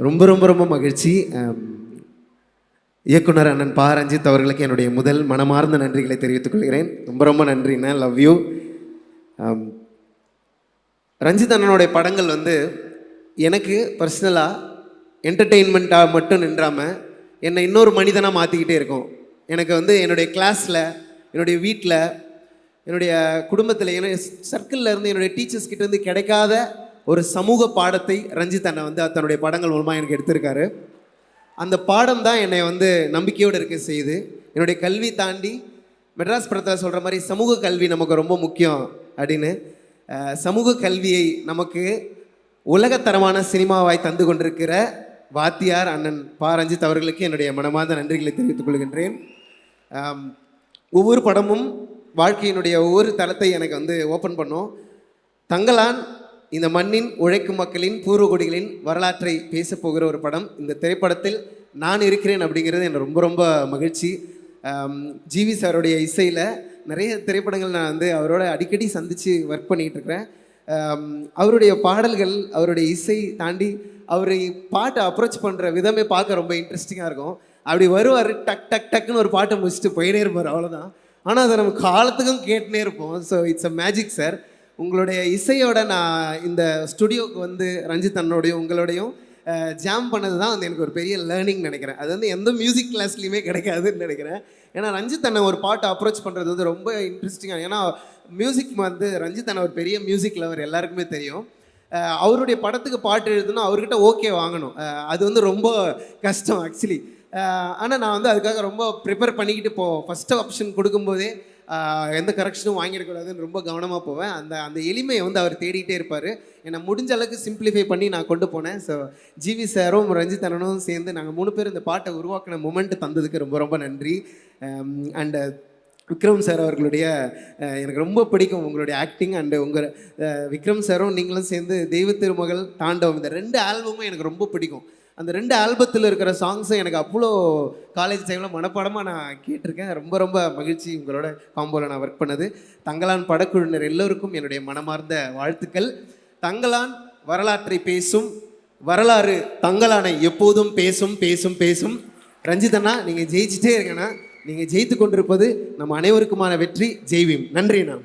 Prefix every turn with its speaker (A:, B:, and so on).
A: ரொம்ப ரொம்ப ரொம்ப மகிழ்ச்சி. இயக்குனர் அண்ணன் பா. ரஞ்சித் அவர்களுக்கு என்னுடைய முதல் மனமார்ந்த நன்றிகளை தெரிவித்துக் கொள்கிறேன். ரொம்ப ரொம்ப நன்றிண்ணா லவ் யூ ரஞ்சித் அண்ணனுடைய படங்கள் வந்து எனக்கு பர்சனலாக என்டர்டெயின்மெண்ட்டாக மட்டும் நின்றாமல் என்னை இன்னொரு மனிதனாக மாற்றிக்கிட்டே இருக்கும். எனக்கு வந்து என்னுடைய கிளாஸில் என்னுடைய வீட்டில் என்னுடைய குடும்பத்தில் என்னுடைய சர்க்கிளில் இருந்து என்னுடைய டீச்சர்ஸ் கிட்ட இருந்து கிடைக்காத ஒரு சமூக பாடத்தை ரஞ்சித் அண்ணன் வந்து தன்னுடைய படங்கள் மூலமாக எனக்கு எடுத்திருக்காரு. அந்த பாடம் தான் என்னை வந்து நம்பிக்கையோடு இருக்க செய்யுது. என்னுடைய கல்வி தாண்டி மெட்ராஸ் படத்தில் சொல்கிற மாதிரி சமூக கல்வி நமக்கு ரொம்ப முக்கியம் அப்படின்னு சமூக கல்வியை நமக்கு உலகத்தரமான சினிமாவாய் தந்து கொண்டிருக்கிற வாத்தியார் அண்ணன் பா. ரஞ்சித் அவர்களுக்கு என்னுடைய மனமார்ந்த நன்றிகளை தெரிவித்துக் கொள்கின்றேன். ஒவ்வொரு படமும் வாழ்க்கையினுடைய ஒவ்வொரு தளத்தை எனக்கு வந்து ஓப்பன் பண்ணும். தங்கலான் இந்த மண்ணின் உழைக்கும் மக்களின் பூர்வகுடிகளின் வரலாற்றை பேசப்போகிற ஒரு படம். இந்த திரைப்படத்தில் நான் இருக்கிறேன் அப்படிங்கிறது எனக்கு ரொம்ப ரொம்ப மகிழ்ச்சி. ஜிவி சாருடைய இசையில் நிறைய திரைப்படங்கள் நான் வந்து அவரோட அடிக்கடி சந்தித்து ஒர்க் பண்ணிகிட்ருக்கிறேன் அவருடைய பாடல்கள் அவருடைய இசை தாண்டி அவரை பாட்டை அப்ரோச் பண்ணுற விதமே பார்க்க ரொம்ப இன்ட்ரெஸ்டிங்காக இருக்கும். அப்படி வருவார் டக் டக் டக்குன்னு ஒரு பாட்டை முடிச்சுட்டு போயிட்டே இருப்பார் அவ்வளோதான் ஆனால் அதை நம்ம காலத்துக்கும் கேட்டுனே இருப்போம். So it's a magic sir உங்களுடைய இசையோட நான் இந்த ஸ்டுடியோவுக்கு வந்து ரஞ்சித் அண்ணோடையும் உங்களோடையும் ஜாம் பண்ணது தான் வந்து எனக்கு ஒரு பெரிய லேர்னிங் நினைக்கிறேன். அது வந்து எந்த மியூசிக் கிளாஸ்லையுமே கிடைக்காதுன்னு நினைக்கிறேன். ஏன்னா ரஞ்சித் அண்ணன் ஒரு பாட்டை அப்ரோச் பண்ணுறது வந்து ரொம்ப இன்ட்ரெஸ்டிங்காக ஏன்னா மியூசிக் வந்து ரஞ்சித் அண்ணன் ஒரு பெரிய மியூசிக் லவர் எல்லாருக்குமே தெரியும். அவருடைய படத்துக்கு பாட்டு எழுதுனா அவர்கிட்ட ஓகே வாங்கணும். அது வந்து ரொம்ப கஷ்டம் ஆக்சுவலி ஆனால் நான் வந்து அதுக்காக ரொம்ப ப்ரிப்பேர் பண்ணிக்கிட்டு போவேன் ஃபஸ்ட்டு ஆப்ஷன் கொடுக்கும்போதே எந்த கரெக்ஷனும் வாங்கிடக்கூடாதுன்னு ரொம்ப கவனமாக போவேன். அந்த அந்த எளிமையை வந்து அவர் தேடிக்கிட்டே இருப்பார். என்னை முடிஞ்ச அளவுக்கு சிம்பிளிஃபை பண்ணி நான் கொண்டு போனேன். ஸோ ஜிவி சாரும் ரஞ்சித் அண்ணனும் சேர்ந்து நாங்கள் மூணு பேர் இந்த பாட்டை உருவாக்கின மூமெண்ட் தந்ததுக்கு ரொம்ப ரொம்ப நன்றி. அண்டு விக்ரம் சார் அவர்களுடைய எனக்கு ரொம்ப பிடிக்கும் உங்களுடைய ஆக்டிங் அண்டு உங்கள் விக்ரம் சாரும் நீங்களும் சேர்ந்து தெய்வ திருமகள் தாண்டவம் இந்த ரெண்டு ஆல்பமும் எனக்கு ரொம்ப பிடிக்கும். அந்த ரெண்டு ஆல்பத்தில் இருக்கிற சாங்ஸும் எனக்கு அவ்வளோ காலேஜ் டைமில் மனப்பாடமாக நான் கேட்டிருக்கேன். ரொம்ப ரொம்ப மகிழ்ச்சி உங்களோட காம்போவில் நான் ஒர்க் பண்ணது. தங்கலான் படக்குழுவினர் எல்லோருக்கும் என்னுடைய மனமார்ந்த வாழ்த்துக்கள். தங்கலான் வரலாற்றை பேசும் வரலாறு தங்கலானை எப்போதும் பேசும் பேசும் பேசும். ரஞ்சிதண்ணா நீங்கள் ஜெயிச்சிட்டே இருக்கேன்னா நீங்கள் ஜெயித்து கொண்டிருப்பது நம் அனைவருக்குமான வெற்றி. ஜெய்வீம். நன்றிண்ணா